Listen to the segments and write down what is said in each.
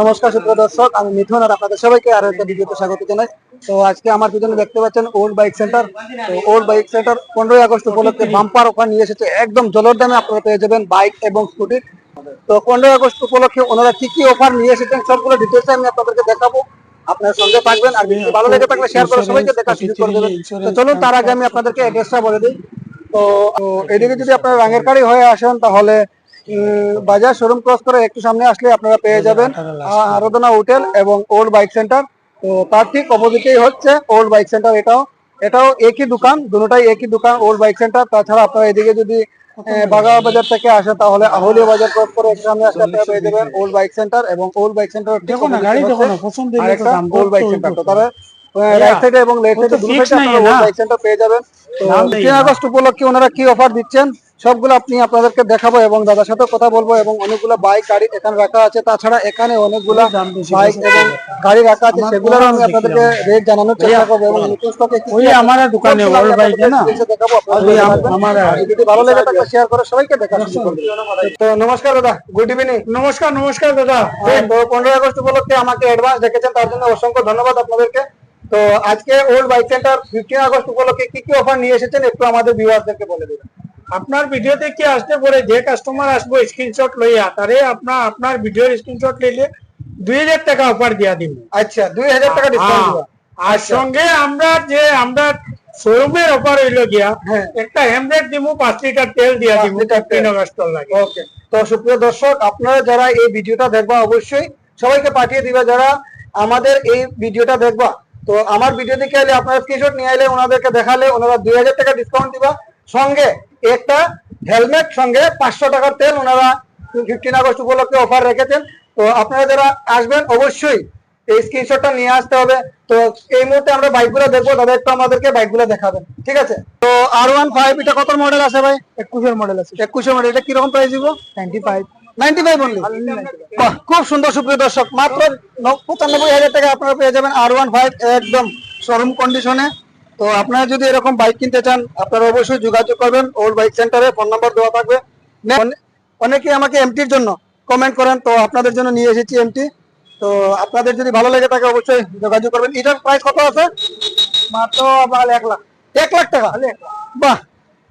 নমস্কার সুপ্রিয় দর্শক, আমি মিথুন আর আপনাদের সবাইকে আরও একটা ভিডিওতে স্বাগত জানাই। তো আজকে আমার পিছনে দেখতে পাচ্ছেন ওল্ড বাইক সেন্টার তো ওল্ড বাইক সেন্টার পনেরোই আগস্ট উপলক্ষে বাম্পার অফার নিয়ে এসেছে। একদম জলের দামে আপনারা পেয়ে যাবেন বাইক এবং স্কুটি তো পনেরোই আগস্ট উপলক্ষে ওনারা কি কি অফার নিয়ে এসেছেন সবগুলো ডিটেলস আমি আপনাদেরকে দেখাবো। আপনার সঙ্গে থাকবেন আর ভিডিও ভালো লেগে থাকলে শেয়ার করে সবাইকে দেখা শুরু করে দেবেন। তো চলুন, তার আগে আমি আপনাদেরকে অ্যাড্রেসটা বলে দিই। তো এদিকে যদি আপনারা রাঙের কাড়ি হয়ে আসেন, তাহলে বাজার শোরুম ক্রস করে একটু সামনে আসলে আপনারা পেয়ে যাবেন আরাধনা হোটেল এবং ওল্ড বাইক সেন্টার। তো তার ঠিক অপোজিটেই হচ্ছে ওল্ড বাইক সেন্টার এটাও এটাও একই দোকান দুটোটাই একই দোকান ওল্ড বাইক সেন্টার। তাছাড়া আপনারা এদিকে যদি বাগাওয়া বাজার থেকে আসে তাহলে আহলিয়া বাজার ক্রস করে একটু সামনে আসলে আপনারা পেয়ে যাবেন ওল্ড বাইক সেন্টার এবং ওল্ড বাইক সেন্টার দেখো না গাড়ি দেখো না পছন্দ দাম ওল্ড বাইক সেন্টার। তো। তারা রাইট সাইডে এবং লেফট সাইডে দুটো সাইডে আপনারা ওল্ড বাইক সেন্টার পেয়ে যাবেন। তো দাম নেই তিন আগস্ট উপলক্ষে ওনারা কি অফার দিচ্ছেন? সবগুলো আপনি আপনাদেরকে দেখাবো এবং দাদার সাথে কথা বলব এবং অনেকগুলো বাইক গাড়ি এখানে রাখা আছে। তাছাড়া এখানে অনেকগুলো বাইক এবং গাড়ি রাখা আছে। সেগুলোর আমি আপনাদেরকে রেট জানানোর চেষ্টা করব এবং নতুন স্টকে ওই আমার দোকানে ওর বাইকে না? দেখাবো। আমার যদি ভালো লেগে থাকে শেয়ার করে সবাইকে দেখা তো নমস্কার দাদা গুড ইভিনিং নমস্কার নমস্কার দাদা। তো আগস্ট উপলক্ষে আমাকে অ্যাডভান্স দেখেছেন তার জন্য অসংখ্য ধন্যবাদ আপনাদেরকে। তো আজকে old bike centre fifteen August উপলক্ষে কি কি অফার নিয়ে এসেছেন একটু আমাদের ভিউয়ারদেরকে বলে দেবেন। আপনার ভিডিওতে দেখে আসতে পরে যে কাস্টমার আসব স্ক্রিনশট লইয়া তারে আপনার আপনার ভিডিওর স্ক্রিনশট লইলে দুই হাজার টাকা অফার দিয়া দিব। আচ্ছা দুই হাজার টাকা ডিসকাউন্ট দিবা। আর সঙ্গে আমরা যে আমরা শোরুমের অফার হইল গিয়া হ্যাঁ। একটা হ্যামলেট দিব পাঁচ লিটার তেল দিয়া তেল। তিন আগস্ট লাগে। ওকে তো সুপ্রিয় দর্শক আপনারা যারা এই ভিডিওটা দেখবা অবশ্যই সবাইকে পাঠিয়ে দিবা। যারা আমাদের এই ভিডিওটা দেখবা তো আমার ভিডিও দেখে এলে আপনারা স্ক্রিনশট নিয়ে এলে ওনাদেরকে দেখালে ওনারা দুই হাজার টাকা ডিসকাউন্ট দিবা। সঙ্গে একটা হেলমেট সঙ্গে পাঁচশো টাকার তেল ওনারা ফিফটিন আগস্ট উপলক্ষে অফার রেখেছেন। তো আপনারা যারা আসবেন অবশ্যই এই স্ক্রিনশটটা নিয়ে আসতে হবে। তো এই মুহূর্তে আমরা বাইকগুলো দেখব দাদা একটু আমাদেরকে বাইকগুলো দেখাবেন ঠিক আছে? তো আর ওয়ান ফাইভ এটা কত মডেল আছে ভাই? একুশের মডেল আছে। একুশের মডেল এটা কীরকম প্রাইস দিব? Ninety five ninety five only খুব সুন্দর সুপ্রিয় দর্শক। মাত্র পঁচানব্বই হাজার টাকা আপনারা পেয়ে যাবেন আর ওয়ান ফাইভ একদম শোরুম কন্ডিশনে তো আপনারা যদি এরকম বাইক কিনতে চান আপনারা অবশ্যই যোগাযোগ করবেন ওল্ড বাইক সেন্টারে ফোন নাম্বার দেওয়া থাকবে। অনে- অনেকেই আমাকে এমটির জন্য কমেন্ট করেন তো আপনাদের জন্য নিয়ে এসেছি এমটি তো আপনাদের যদি ভালো লাগে তাকে অবশ্যই যোগাযোগ করবেন। এটার প্রাইস কত আছে? মাত্র আবার এক লাখ। এক লাখ টাকা? বাহ!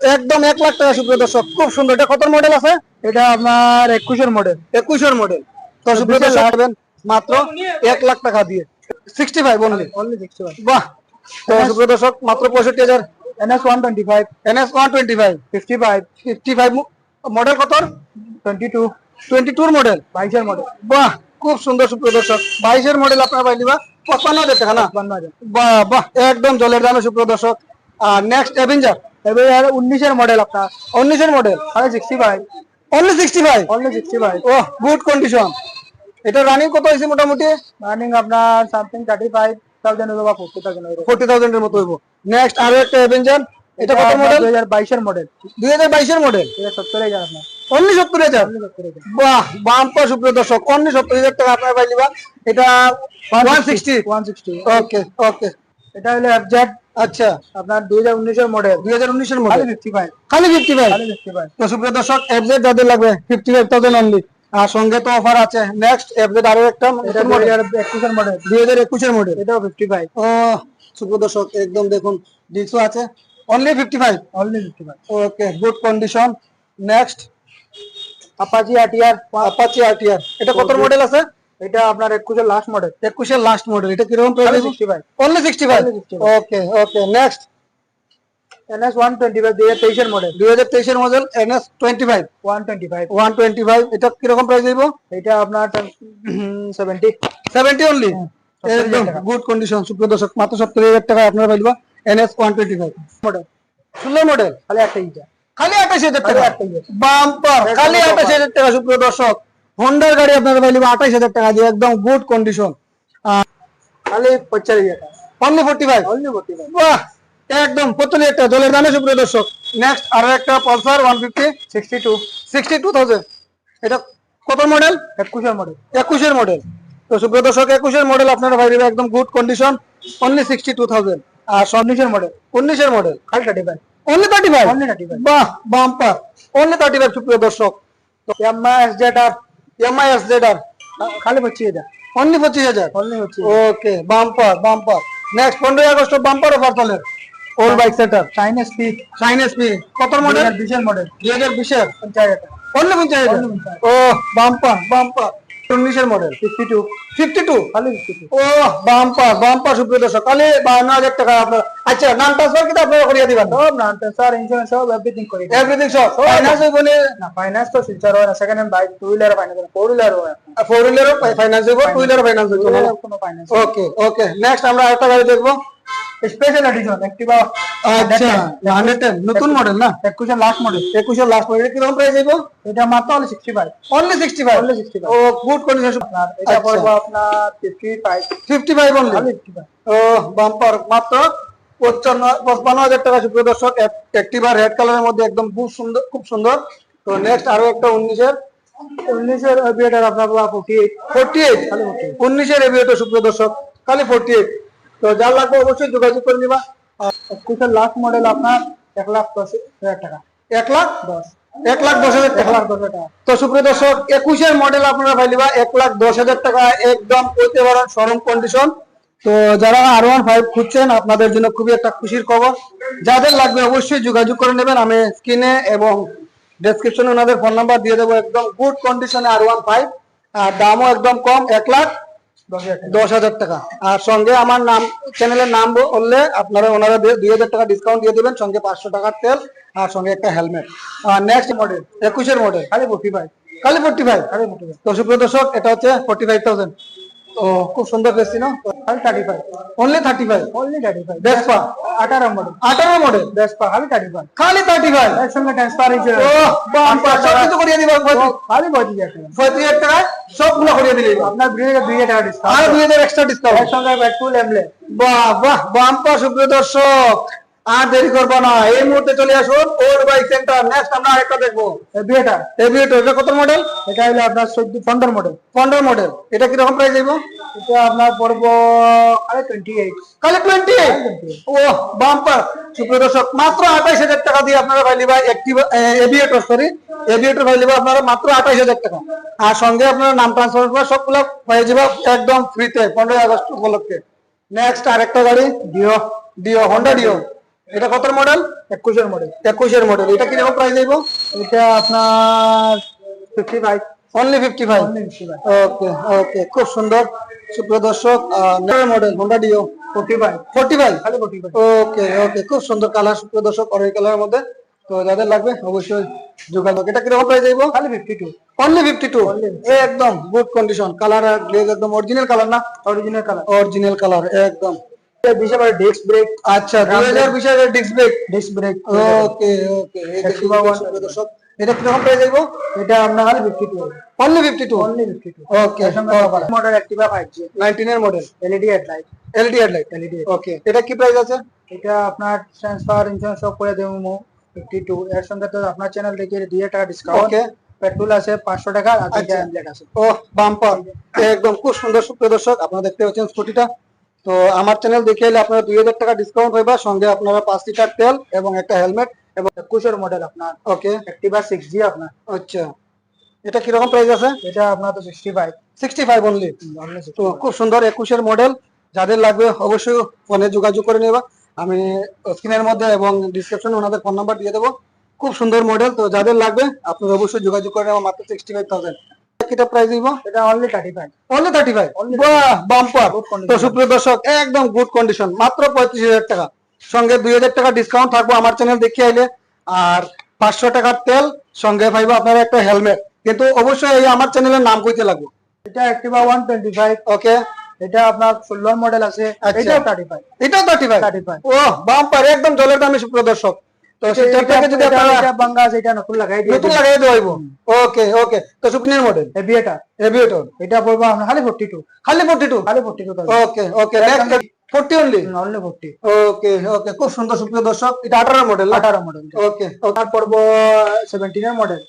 একদম এক লাখ টাকা সুপ্রিয় দর্শক। খুব সুন্দর। এটা কত মডেল আছে? এটা আপনার একুশের মডেল একুশের মডেল তো সুপ্রিয় দর্শক মাত্র এক লাখ টাকা দিয়ে। Sixty five only only sixty five বাহ! দর্শক মাত্র পঁয়ষট্টি হাজার NS one twenty five NS one twenty five fifty five fifty five model কত? টোয়েন্টি টু টোয়েন্টি টুর মডেল বাইশের মডেল বাহ খুব সুন্দর সুপ্রিয় দর্শক। বাইশের মডেল আপনার পাইলি বা পঁচপান্ন হাজার টাকা না? বাহ বাহ একদম জলের দামে সুপ্রিয় দর্শক। আর নেক্সট অ্যাভেঞ্জার এবার উনিশের মডেল আপনার। উনিশের মডেল আরে sixty five only sixty five only sixty five ও গুড কন্ডিশন এটা রানিং কত হয়েছে মোটামুটি? রানিং আপনার সামথিং থার্টি ফাইভ থাউজেন্ড বা ফোর্টি থাউজেন্ড ফোর্টি থাউজেন্ডের মতো হইব। নেক্সট আরও একটা অ্যাভেঞ্জার এটা কত মডেল দুই হাজার বাইশের মডেল এটা সত্তর হাজার। আপনার অনলি হাজার? বাহ বাম্পার সুপ্রিয় দর্শক অনলি সত্তর হাজার টাকা আপনার পাইলিবা এটা one sixty one sixty okay okay এটা হলো এফজেড আচ্ছা। আপনার দুই হাজার উনিশের মডেল দুই হাজার উনিশের খালি মডেল খালি ফিফটি ফাইভ খালি ফিফটি ফাইভ তো সুপ্রিয় দর্শক এফজেড যাদের লাগবে ফিফটি ফাইভ থাউজেন্ড অনলি আর সঙ্গে তো অফার আছে। নেক্সট এফজেড আরও একটা মডেল দুই হাজার মডেল এটাও ফিফটি ফাইভ ও সুপ্রিয় দর্শক একদম দেখুন ডিস্কও আছে। Only fifty five only fifty five okay good condition next Apache আটিয়ার Apache RTR এটা কত মডেল আছে? এটা আপনার একুশের লাস্ট মডেল একুশের লাস্ট মডেল এটা কীরকম খালি price sixty five only sixty five 65 okay okay next NS one twenty five দুই হাজার তেইশের মডেল দুই হাজার তেইশের model NS twenty five one twenty five one twenty five এটা কীরকম প্রাইস দিব? এটা আপনার সেভেন্টি সেভেন্টি অনলি সত্তর হাজার একদম টাকা। গুড কন্ডিশন সুপ্রিয় দর্শক মাত্র সত্তর হাজার টাকা আপনারা পাইবা NS one twenty five model ষোলো মডেল খালি একটা ইটা খালি আঠাশ হাজার খালি টাকা 28,000 বাম্পার একদম খালি offer। আঠাশ হাজার টাকা সুপ্রিয় দর্শক। হন্ডার গাড়ি আপনারা পাইলিবা আঠাশ হাজার টাকা দিয়ে একদম গুড কন্ডিশন খালি পঁচাশি হাজার টাকা। Only forty five only forty five বাহ! একদম পঁচাত্তর একটা জলের দামে সুপ্রিয় দর্শক। নেক্সট আরও একটা Pulsar one fifty sixty two sixty two thousand এটা কত মডেল একুশের মডেল একুশের মডেল তো সুপ্রিয় দর্শক একুশের মডেল আপনারা ভাই একদম good condition only sixty two thousand আর উনিশের মডেল উনিশের মডেল খালি thirty five only thirty five only thirty five বাহ বাম্পার অনলি থার্টি ফাইভ সুপ্রিয় দর্শক এমআ S Z R MI S Z R খালি পঁচিশ হাজার। অনলি পঁচিশ হাজার? অনলি হচ্ছে ওকে বাম্পার বাম্পার নেক্সট পনেরোই আগস্ট বাম্পার অফার চলে। Old bike speed Shine SP কত মডেল বিশের মডেল দুই হাজার বিশের? পঞ্চাশ হাজার অনলি ও বাম্পার বাম্পার উনিশের model fifty two fifty two খালি ফিফটি টু ও বাম্পার বাম্পার সুপ্রিয় দর্শক। বান্ন হাজার টাকা আপনার আচ্ছা নাম ট্রান্সফার আপনারা করিয়ে দিবেন। সব না স্যার ইন্স্যুরেন্স সব এভরিথিং করে। এভরিথিং সব। ফাইন্যান্স হইব নি? ফাইন্যান্স তো শিলচর হয় না। Second hand bike two wheeler finance four wheeler হয়। ফোর হুইলারও ফাইন্যান্স হইব? টু হইব। কোনো ফাইন্যান্স ওকে ওকে নেক্সট আমরা আরেকটা গাড়ি দেখব। স্পেশাল এডিশন অ্যাক্টিভা আচ্ছা হান্ড্রেড টেন নতুন মডেল না? একুশের লাস্ট মডেল একুশের লাস্ট মডেল কীরকম প্রাইস হইব এটা মাত্র হলো sixty five only sixty five Only 65 ও গুড কন্ডিশন আপনার এটা পড়ব আপনার fifty five fifty five only খালি ফিফটি ফাইভ ও বাম্পার মাত্র পঞ্চান্ন পঁচপান্ন হাজার টাকা সুপ্রিয় দর্শক। অ্যাক্টিভা রেড কালারের মধ্যে একদম খুব সুন্দর খুব সুন্দর। তো নেক্সট আরও একটা উনিশের। উনিশের বিয়েটার আপনার ফোর্টি এইট ফোর্টি এইট উনিশের এভিয়েটর সুপ্রিয় দর্শক। খালি ফোর্টি এইট তো যা লাগবে অবশ্যই যোগাযোগ করে নিবা। আর লাস্ট মডেল আপনার এক লাখ দশ হাজার টাকা। এক লাখ দশ? এক লাখ দশ হাজার টাকা? তো সুপ্রিয় দর্শক একুশের মডেল আপনারা পাইলিবা এক লাখ দশ হাজার টাকা একদম কইতে পারেন শোরুম কন্ডিশন তো যারা আর ওয়ান ফাইভ খুঁজছেন আপনাদের জন্য খুবই একটা খুশির খবর। যাদের লাগবে অবশ্যই যোগাযোগ করে নেবেন আমি স্ক্রিনে এবং ডেসক্রিপশনে ওনাদের ফোন নাম্বার দিয়ে দেবো। একদম গুড কন্ডিশনে আর ওয়ান ফাইভ আর দামও একদম কম এক লাখ। দশ হাজার টাকা। আর সঙ্গে আমার নাম চ্যানেলের নাম বললে আপনারা ওনারা দুই হাজার টাকা ডিসকাউন্ট দিয়ে দেবেন সঙ্গে পাঁচশো টাকার তেল আর সঙ্গে একটা হেলমেট আর নেক্সট মডেল একুশের মডেল খালি ফোর্টি ফাইভ খালি ফোর্টি ফাইভ খালি ফোর্টি ফাইভ তো সুপ্রিয় দর্শক এটা হচ্ছে ফোর্টি ফাইভ থাউজেন্ড ও খুব সুন্দর পেয়েছি না thirty five only thirty five only thirty five Vespa আঠারো মডেল আঠারো মডেল বেসপা খালি থার্টি ফাইভ খালি থার্টি ফাইভ এর সঙ্গে ট্রান্সফার ও ইন্স্যুরেন্স বাম্পার সব কিছু করিয়ে দিবা খালি পঁচিশ হাজার টাকা পঁয়ত্রিশ হাজার টাকা সবগুলো করিয়ে দিলে আপনার দুই হাজার দুই হাজার টাকা ডিসকাউন্ট আর দুই হাজার এক্সট্রা ডিসকাউন্ট এর সঙ্গে পেট্রোল এমলে বাহ বাহ বাম্পার সুপ্রিয় দর্শক। আর দেরি করব না। এই মুহূর্তে চলে আসুন ওল্ড বাইক সেন্টার নেক্সট আমরা আরেকটা দেখব। বিয়েটা? এভিয়েটর এটা কত মডেল এটা হলো আপনার চোদ্দ পনেরো মডেল পনেরো মডেল এটা কীরকম প্রাইস দেবো? এটা আপনার পড়ব আরে টোয়েন্টি এইট টোয়েন্টি ও বাম্পার সুপ্রিয় দর্শক মাত্র আঠাইশ হাজার টাকা দিয়ে আপনারা পাইলিবা একটি এভিয়েটর সরি এভিয়েটর পাইলিবা আপনারা মাত্র আঠাইশ হাজার টাকা। আর সঙ্গে আপনারা নাম ট্রান্সফার করা সবগুলো পাই যাবা একদম ফ্রিতে পনেরোই আগস্ট উপলক্ষে। নেক্সট আরেকটা গাড়ি ডিও ডিও হন্ডা ডিও এটা কত মডেল একুশের মডেল একুশের মডেল এটা কীরকম প্রাইস দেবো? এটা আপনার fifty five only fifty five okay okay খুব সুন্দর। সুপ্রিয় দর্শক model Honda Dio forty five খালি ফোর্টি ফাইভ ওকে ওকে খুব সুন্দর কালার সুপ্রিয় দর্শক অরেঞ্জ কালারের মধ্যে। তো যাদের লাগবে অবশ্যই যোগাযোগ। এটা কীরকম প্রাইস দেবো? খালি fifty two only fifty two একদম গুড কন্ডিশন কালার আর গ্লেজ একদম অরিজিনাল কালার না? অরিজিনাল কালার অরিজিনাল কালার একদম। বিশ ডিস্ক ব্রেক আচ্ছা দুই হাজার disc brake disc brake okay okay দর্শক। এটা কীরকম প্রাইস দেবো এটা আপনার খালি fifty two only fifty two only fifty two okay model Activa five G নাইনটিনের model LED headlight LED headlight LED okay এটা কি প্রাইস আছে? এটা আপনার ট্রান্সফার ইন্স্যুরেন্স সব করে দেবো ফিফটি টু এর সঙ্গে তো আপনার চ্যানেল থেকে দুই হাজার টাকা ডিসকাউন্ট ওকে পেট্রোল আছে পাঁচশো টাকা আর আচ্ছা। আছে। ও বাম্পার একদম খুব সুন্দর সুপ্রিয় দর্শক আপনারা দেখতে পাচ্ছেন স্কুটিটা। তো আমার চ্যানেল দেখে এলে আপনারা দুই হাজার টাকা ডিসকাউন্ট পাইবা সঙ্গে আপনারা পাঁচ লিটার তেল এবং একটা হেলমেট এবং একুশের মডেল আপনার। ওকে অ্যাক্টিভা সিক্স জি আপনার। আচ্ছা। এটা কীরকম প্রাইস আছে? এটা আপনার তো sixty five sixty five only তো খুব সুন্দর একুশের মডেল যাদের লাগবে অবশ্যই ফোনে যোগাযোগ করে নেবা। আমি স্ক্রিনের মধ্যে এবং ডিসক্রিপশনে ওনাদের ফোন নাম্বার দিয়ে দেবো। খুব সুন্দর মডেল তো যাদের লাগবে আপনারা অবশ্যই যোগাযোগ করে নেওয়া মাত্র সিক্সটি ফাইভ থাউজেন্ড কিটা প্রাইস দিব? এটা only thirty five only thirty five Only বাহ বাম্পার তো সুপ্রিয় দর্শক একদম গুড কন্ডিশন মাত্র পঁয়ত্রিশ হাজার টাকা। সঙ্গে দুই হাজার টাকা ডিসকাউন্ট থাকব আমার চ্যানেল দেখে আইলে। আর পাঁচশো টাকার তেল সঙ্গে পাইবো আপনারা একটা হেলমেট কিন্তু অবশ্যই এই আমার চ্যানেলের নাম কইতে লাগবে। এটা Activa one twenty five okay এটা আপনার ষোলোর মডেল আছে। এটাও থার্টি ফাইভ থার্টি ফাইভ ও বাম্পার একদম জলের দামে সুপ্রিয় দর্শক। তো সেটা যদি আপনারা বাঙ্গা এটা নতুন লাগাই দিয়ে নতুন লাগাই দেওয়া ওকে ওকে। তো সুপ্রিমের মডেল এভিয়েটা এভিয়েটর এটা পড়ব আপনার খালি ফোর্টি টু। খালি ফোর্টি টু খালি forty two okay okay. Next forty only only forty okay okay. খুব সুন্দর সুপ্রিয় দর্শক। এটা মডেল আঠারো মডেল ওকে ওটার পড়ব সেভেন্টিনের মডেল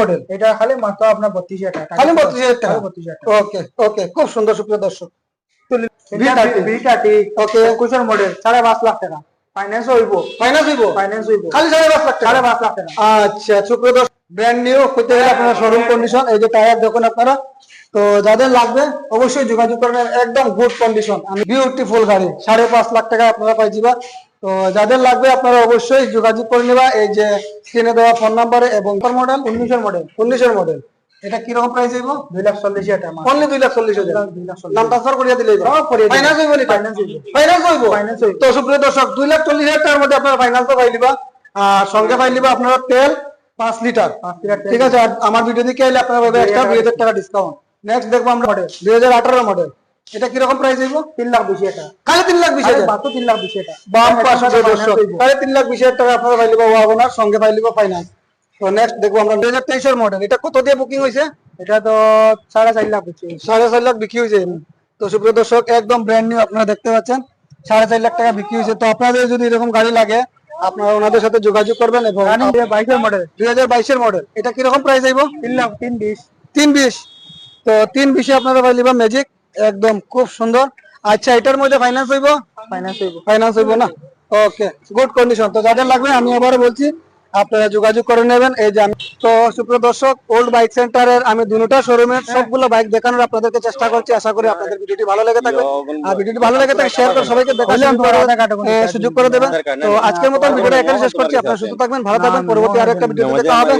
মডেল এটা খালি মাত্র আপনার বত্রিশ হাজার টাকা। খালি বত্রিশ হাজার টাকা। খালি বত্রিশ হাজার টাকা। ওকে ওকে। খুব সুন্দর সুপ্রিয় দর্শক। ওকে। একুশের মডেল সাড়ে পাঁচ লাখ টাকা। ফাইন্যান্স হইব। ফাইনান্স হইব? ফাইন্যান্স হইব। খালি সাড়ে পাঁচ লাখ টাকা? সাড়ে পাঁচ লাখ টাকা। আচ্ছা সুপ্রিয় ব্র্যান্ড নিউ করতে গেলে আপনারা শোরুম কন্ডিশন এই যে টায়ার দেখুন আপনারা। তো যাদের লাগবে অবশ্যই যোগাযোগ করবেন একদম গুড কন্ডিশন আমি বিউটিফুল গাড়ি সাড়ে পাঁচ লাখ টাকা আপনারা পাই যাবা। তো যাদের লাগবে আপনারা অবশ্যই যোগাযোগ করে নেবা। এই যে স্ক্রিনে দেওয়া ফোন নাম্বারে এবং মডেল উনিশের মডেল উনিশের মডেল এটা কীরকম প্রাইস হইব? দুই লাখ চল্লিশ হাজার অনলি দুই লাখ চল্লিশ হাজার। নাম ট্রান্সফার করিয়া দিলে ফাইন্যান্স হইব ফাইন্যান্স হইব। তো সুপ্রিয় দর্শক দুই লাখ চল্লিশ হাজার টাকার মধ্যে আপনারা ফাইন্যান্স পাই দিবা আর সঙ্গে পাই দিবা আপনারা তেল পাঁচ লিটার। ঠিক আছে আর আমার ভিডিও দিকে এলে আপনারা পাবে এক্সট্রা দুই হাজার টাকা ডিসকাউন্ট নেক্সট দেখব আমরা মডেল দুই হাজার আঠারো মডেল এটা কীরকম প্রাইস হইব? তিন লাখ বিশ টাকা খালি তিন লাখ বিশ হাজার। মাত্র তিন লাখ বিশ টাকা বাম পাশে দর্শক খালি তিন লাখ বিশ হাজার টাকা আপনারা পাই লিবা ওয়াগনার সঙ্গে পাই লিবা ফাইন্যান্স তো নেক্সট দেখব আমরা। দুই হাজার তেইশের মডেল এটা কত দিয়ে বুকিং হয়েছে এটা তো সাড়ে চার লাখ সাড়ে চার লাখ বিক্রি হয়েছে তো সুপ্রিয় দর্শক একদম ব্র্যান্ড নিউ আপনারা দেখতে পাচ্ছেন। সাড়ে চার লাখ টাকা বিক্রি হয়েছে তো আপনাদের যদি এরকম গাড়ি লাগে আপনারা ওনাদের সাথে যোগাযোগ করবেন এবং বাইশের মডেল দুই হাজার বাইশের মডেল এটা কীরকম প্রাইস আইব? তিন লাখ তিন বিশ। তিন বিশ। তো তিন বিশে আপনারা পাইলিবা ম্যাজিক একদম খুব সুন্দর। আচ্ছা এটার মধ্যে ফাইন্যান্স হইব? ফাইন্যান্স হইব। ফাইন্যান্স হইব না? ওকে গুড কন্ডিশন তো যাদের লাগবে আমি আবার বলছি আপনারা যোগাযোগ করে নেবেন। এই যে আমি তো সুপ্রিয় দর্শক ওল্ড বাইক সেন্টারের আমি দুটা শোরুমের সবগুলো বাইক দেখানোর আপনাদেরকে চেষ্টা করছি। আশা করি আপনাদের ভিডিওটি ভালো লেগে থাকবে। আর ভিডিওটি ভালো লেগে থাকে শেয়ার করে সবাইকে দেখার সুযোগ করে দেবেন। তো আজকের মতো ভিডিওটা এখানে শেষ করছি। আপনারা সুস্থ থাকবেন, ভালো থাকবেন। পরবর্তী আরেকটা ভিডিও দেখা হবে।